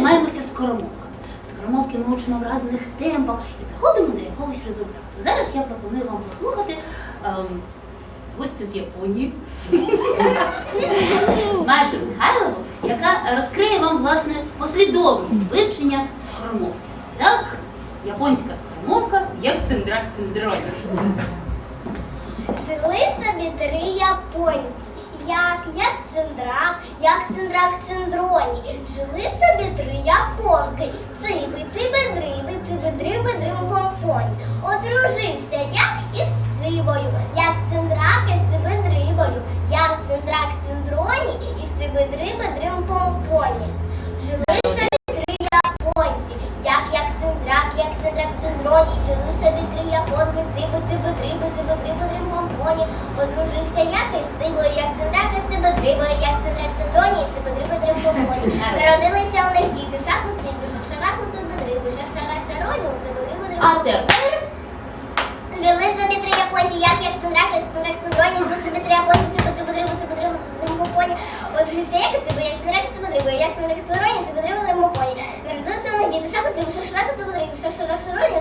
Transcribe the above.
займаємося скоромовками. Скоромовки ми учимо в різних темпах і приходимо до якогось результату. Зараз я пропоную вам послухати ем, гостю з Японії Майже Михайлову, яка розкриє вам власне послідовність вивчення скоромовки. Так, японська скоромовка як циндрак циндроні. Жили собі три японці. Як, як циндрак, як циндрак циндроні. Жили собі три японки. Циби, циби, дриби, циби, дриби, дрим помпоні. Одружився як із цибою, як циндрак із циби дрибою, як циндрак циндроні із циби дриби дрим помпоні. Жили собі три японці, як як циндрак, як циндрак циндроні. Жили собі три японки, циби, циби, дриби, циби, дриби, дрим помпоні. Одружився як із цибою, як циндрак із циби дрибою, як циндрак А тепер жили собі три японці, як як цимрак, як цимрак, цимроні, жили собі три японці, цибу, цибу, дрибу, цибу, дрибу, дрибу, поні. От вжився як цибу, як цимрак, цибу, дрибу, як цимрак, цимроні, цибу, дрибу, дрибу, поні. Народилися вони діти, шаку, цибу, шашраку, цибу, дрибу, шашраку, шароні,